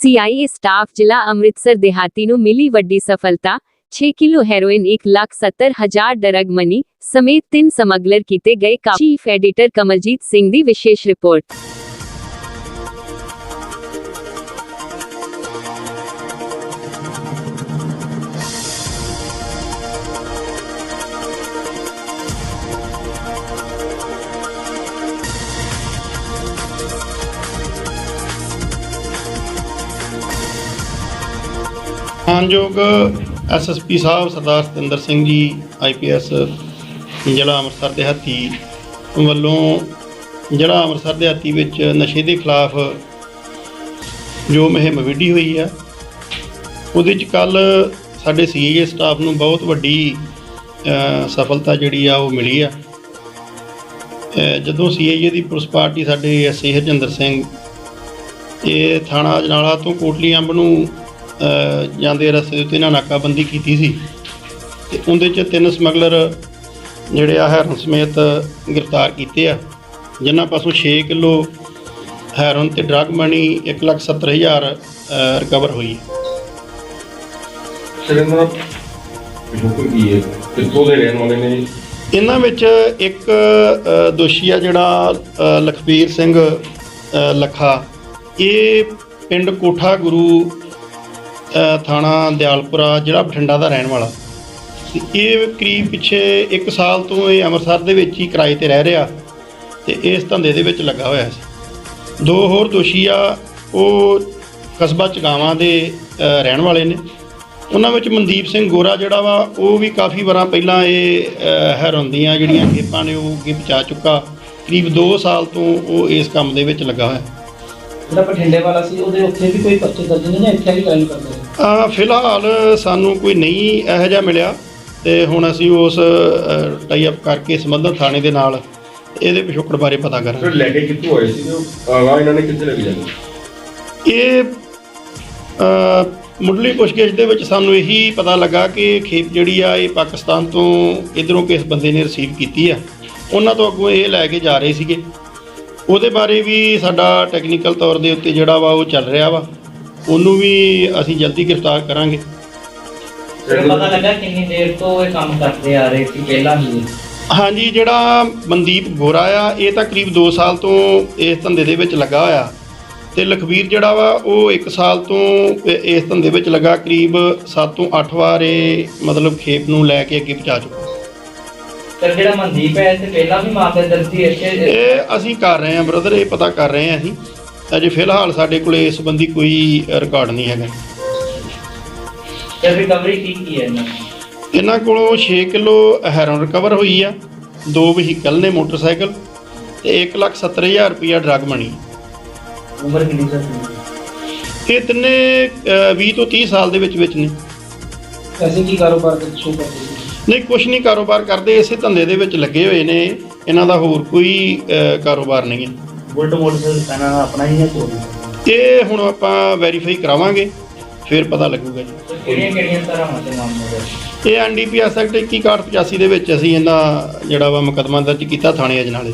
CIA staff ਜ਼ਿਲ੍ਹਾ ਅੰਮ੍ਰਿਤਸਰ ਦਿਹਾਤੀ ਨੂੰ ਮਿਲੀ ਵੱਡੀ ਸਫਲਤਾ 6 ਕਿਲੋ ਹੈਰੋਇਨ 1 ਲੱਖ 70 ਹਜ਼ਾਰ ਡਰਗ ਮਨੀ ਸਮੇਤ ਤਿੰਨ ਸਮਗਲਰ ਕੀਤੇ ਗਏ ਚੀਫ ਐਡੀਟਰ ਕਮਲਜੀਤ ਸਿੰਘ ਦੀ ਵਿਸ਼ੇਸ਼ ਰਿਪੋਰਟ। ਮਾਨਯੋਗ ਐਸਐਸਪੀ ਸਾਹਿਬ ਸਰਦਾਰ ਸਤਿੰਦਰ ਸਿੰਘ ਜੀ ਆਈਪੀਐਸ ਜ਼ਿਲ੍ਹਾ ਅੰਮ੍ਰਿਤਸਰ ਦੇ ਹੱਥੀ ਵੱਲੋਂ ਜ਼ਿਲ੍ਹਾ ਅੰਮ੍ਰਿਤਸਰ ਦੇ ਹੱਥੀ ਵਿੱਚ ਨਸ਼ੇ ਦੇ ਖਿਲਾਫ ਜੋ ਮੁਹਿੰਮ ਵਿੱਢੀ ਹੋਈ ਆ ਉਹਦੇ ਚ ਕੱਲ ਸਾਡੇ ਸੀਏ ਸਟਾਫ ਨੂੰ ਬਹੁਤ ਵੱਡੀ ਸਫਲਤਾ ਜਿਹੜੀ ਆ ਉਹ ਮਿਲੀ ਆ। ਜਦੋਂ ਸੀਏ ਦੀ ਪੁਲਿਸ ਪਾਰਟੀ ਸਾਡੇ ਐਸਏ ਹਰਜਿੰਦਰ ਸਿੰਘ ਇਹ ਥਾਣਾ ਅਜਨਾਲਾ ਤੋਂ ਕੋਟਲੀ ਅੰਬ ਨੂੰ ਜਾਂਦੇ ਰਸਤੇ ਦੇ ਉੱਤੇ ਇਹਨਾਂ ਨਾਕਾਬੰਦੀ ਕੀਤੀ ਸੀ ਤੇ ਉਹਦੇ ਚ ਤਿੰਨ ਸਮਗਲਰ ਜਿਹੜੇ ਆ ਹੈਰਨ ਸਮੇਤ ਗ੍ਰਿਫਤਾਰ ਕੀਤੇ ਆ, ਜਿਨ੍ਹਾਂ ਪਾਸੋਂ 6 ਕਿਲੋ ਹੈਰਨ ਤੇ ਡਰੱਗ ਮਨੀ 170000 ਰਿਕਵਰ ਹੋਈ। ਸਿਲੰਡਰ ਬਿਲਕੁਲ ਕੀ ਹੈ? ਕਿੱਥੋਂ ਦੇ ਰਹਿਣ ਵਾਲੇ ਨੇ ਇਹਨਾਂ ਵਿੱਚ ਇੱਕ ਦੋਸ਼ੀ ਆ ਜਿਹੜਾ ਲਖਬੀਰ ਸਿੰਘ ਅ, ਲੱਖਾ। ਇਹ ਪਿੰਡ ਕੋਠਾ ਗੁਰੂ ਥਾਣਾ ਦਿਆਲਪੁਰਾ ਜਿਹੜਾ ਬਠਿੰਡਾ ਦਾ ਰਹਿਣ ਵਾਲਾ। ਇਹ ਕਰੀਬ ਪਿੱਛੇ 1 ਸਾਲ ਤੋਂ ਇਹ ਅੰਮ੍ਰਿਤਸਰ ਦੇ ਵਿੱਚ ਹੀ ਕਿਰਾਏ ਤੇ ਰਹਿ ਰਿਹਾ ਤੇ ਇਸ ਧੰਦੇ ਦੇ ਵਿੱਚ ਲੱਗਾ ਹੋਇਆ ਸੀ। ਦੋ ਹੋਰ ਦੋਸ਼ੀ ਆ ਉਹ ਕਸਬਾ ਚਗਾਵਾਂ ਦੇ ਰਹਿਣ ਵਾਲੇ ਨੇ। ਉਹਨਾਂ ਵਿੱਚ ਮਨਦੀਪ ਸਿੰਘ ਗੋਰਾ ਜਿਹੜਾ ਵਾ ਉਹ ਵੀ ਕਾਫੀ ਵਾਰਾਂ ਪਹਿਲਾਂ ਇਹ ਅ, ਹੈਰੋਨ ਦੀਆਂ ਜਿਹੜੀਆਂ ਖੇਪਾਂ ਨੇ ਉਹ ਅੱਗੇ ਪਹੁੰਚਾ ਚੁੱਕਾ। ਕਰੀਬ 2 ਸਾਲ ਤੋਂ ਉਹ ਇਸ ਕੰਮ ਦੇ ਵਿੱਚ ਲੱਗਾ ਹੋਇਆ। ਜਿਹੜਾ ਬਠਿੰਡੇ ਵਾਲਾ ਸੀ ਉਹਦੇ ਉੱਥੇ ਵੀ ਕੋਈ ਪਰਚੇ ਦਰਜ ਨਹੀਂ ਜਾਂ ਇੱਥੇ ਵੀ ਕ੍ਰਾਈਮ ਕਰਦੇ ਨੇ ਆ ਫਿਲਹਾਲ ਸਾਨੂੰ ਕੋਈ ਨਹੀਂ ਇਹੋ ਜਿਹਾ ਮਿਲਿਆ ਤੇ ਹੁਣ ਅਸੀਂ ਉਸ ਟਾਈ ਅਪ ਕਰਕੇ ਸੰਬੰਧਿਤ ਥਾਣੇ ਦੇ ਨਾਲ ਇਹਦੇ ਪਿਛੋਕੜ ਬਾਰੇ ਪਤਾ ਫਿਰ ਕਰਾਂਗੇ ਲੈ ਕੇ ਕਿੱਥੋਂ ਆਏ ਸੀ? ਉਹ ਆਗਾ ਇਹਨਾਂ ਨੇ ਕਿੱਥੇ ਲੈ ਕੇ ਜਾਣਾ? ਇਹ ਅ, ਮੁੱਢਲੀ ਪੁੱਛਗਿੱਛ ਦੇ ਵਿੱਚ ਸਾਨੂੰ ਇਹੀ ਪਤਾ ਲੱਗਾ ਕਿ ਖੇਪ ਜਿਹੜੀ ਆ ਇਹ ਪਾਕਿਸਤਾਨ ਤੋਂ ਇਧਰੋਂ ਕਿਸ ਬੰਦੇ ਨੇ ਰਿਸੀਵ ਕੀਤੀ ਆ। ਉਹਨਾਂ ਤੋਂ ਅੱਗੋਂ ਇਹ ਲੈ ਕੇ ਜਾ ਰਹੇ ਸੀਗੇ। ਉਹਦੇ ਬਾਰੇ ਵੀ ਸਾਡਾ ਟੈਕਨੀਕਲ ਤੌਰ ਦੇ ਉੱਤੇ ਜਿਹੜਾ ਵਾ ਉਹ ਚੱਲ ਰਿਹਾ ਵਾ। ਉਹਨੂੰ ਵੀ ਅਸੀਂ ਜਲਦੀ ਗ੍ਰਿਫਤਾਰ ਕਰਾਂਗੇ। ਫਿਰ ਪਤਾ ਲੱਗਾ ਕਿੰਨੀ ਦੇਰ ਤੋਂ ਇਹ ਕੰਮ ਕਰਦੇ ਆ ਰਹੇ ਸੀ ਪਹਿਲਾਂ ਹੀ। ਹਾਂਜੀ ਜਿਹੜਾ ਮਨਦੀਪ ਗੋਰਾ ਆ ਇਹ ਤਾਂ ਕਰੀਬ 2 ਸਾਲ ਤੋਂ ਇਸ ਧੰਦੇ ਦੇ ਵਿੱਚ ਲੱਗਾ ਹੋਇਆ। ਤੇ ਲਖਵੀਰ ਜਿਹੜਾ ਵਾ ਉਹ 1 ਸਾਲ ਤੋਂ ਇਸ ਧੰਦੇ ਵਿੱਚ ਲੱਗਾ ਕਰੀਬ 7 ਤੋਂ 8 ਵਾਰ ਇਹ ਮਤਲਬ ਖੇਪ ਨੂੰ ਲੈ ਕੇ ਅੱਗੇ ਪਹੁੰਚਾ ਚੁੱਕਾ। ਤੇ ਜਿਹੜਾ ਮਨਦੀਪ ਹੈ ਤੇ ਪਹਿਲਾਂ ਵੀ ਮਾਮਲੇ ਦਰਜ ਸੀ ਇੱਥੇ ਇਹ ਅਸੀਂ ਕਰ ਰਹੇ ਹਾਂ ਬ੍ਰਦਰ ਇਹ ਪਤਾ ਕਰ ਰਹੇ ਹਾਂ ਅਸੀਂ। ਅਜੇ ਫਿਲਹਾਲ ਸਾਡੇ ਕੋਲ ਇਸ ਸੰਬੰਧੀ ਕੋਈ ਰਿਕਾਰਡ ਨਹੀਂ ਹੈਗਾ। ਤੇ ਰਿਕਵਰੀ ਕੀ ਕੀ ਹੈ ਇਹਨਾਂ ਦੀ? ਇਹਨਾਂ ਕੋਲੋਂ 6 ਕਿਲੋ ਹੈਰੋਨ ਰਿਕਵਰ ਹੋਈ ਆ ਦੋ ਵਹੀਕਲ ਨੇ ਮੋਟਰਸਾਈਕਲ ਤੇ 170000 ਰੁਪਇਆ ਡਰਗ ਮਨੀ ਉਮਰ ਕਿੰਨੀ ਸੀ ਇਹ ਤਿੰਨੇ ਅ, 20 ਤੋਂ 30 ਸਾਲ ਦੇ ਵਿੱਚ ਵਿੱਚ ਨੇ। ਐਸੇ ਕੀ ਕਾਰੋਬਾਰ ਦੇ ਸ਼ੁਰੂ ਕਰਦੇ ਸੀ ਨਹੀਂ ਕੁਛ ਨਹੀਂ ਕਾਰੋਬਾਰ ਕਰਦੇ ਇਸੇ ਧੰਦੇ ਦੇ ਵਿੱਚ ਲੱਗੇ ਹੋਏ ਨੇ। ਇਹਨਾਂ ਦਾ ਹੋਰ ਕੋਈ ਕਾਰੋਬਾਰ ਨਹੀਂ ਹੈ। ਬੁਲਟ ਮੋਟਰਸਾਈਕਲ ਇਹਨਾਂ ਦਾ ਆਪਣਾ ਹੀ ਹੈ ਚੋਰੀ ਇਹ ਹੁਣ ਆਪਾਂ ਵੈਰੀਫਾਈ ਕਰਾਵਾਂਗੇ ਫਿਰ ਪਤਾ ਲੱਗੂਗਾ ਜੀ। ਕਿਹੜੀਆਂ ਕਿਹੜੀਆਂ ਤਰ੍ਹਾਂ ਦੇ ਮਾਮਲੇ ਦਰਜ ਇਹ ਐਨਡੀਪੀਐਸ ਐਕਟ 2185 ਦੇ ਵਿੱਚ ਅਸੀਂ ਇਹਨਾਂ ਜਿਹੜਾ ਵਾ ਮੁਕੱਦਮਾ ਦਰਜ ਕੀਤਾ ਥਾਣੇ ਅਜਨਾਲੇ।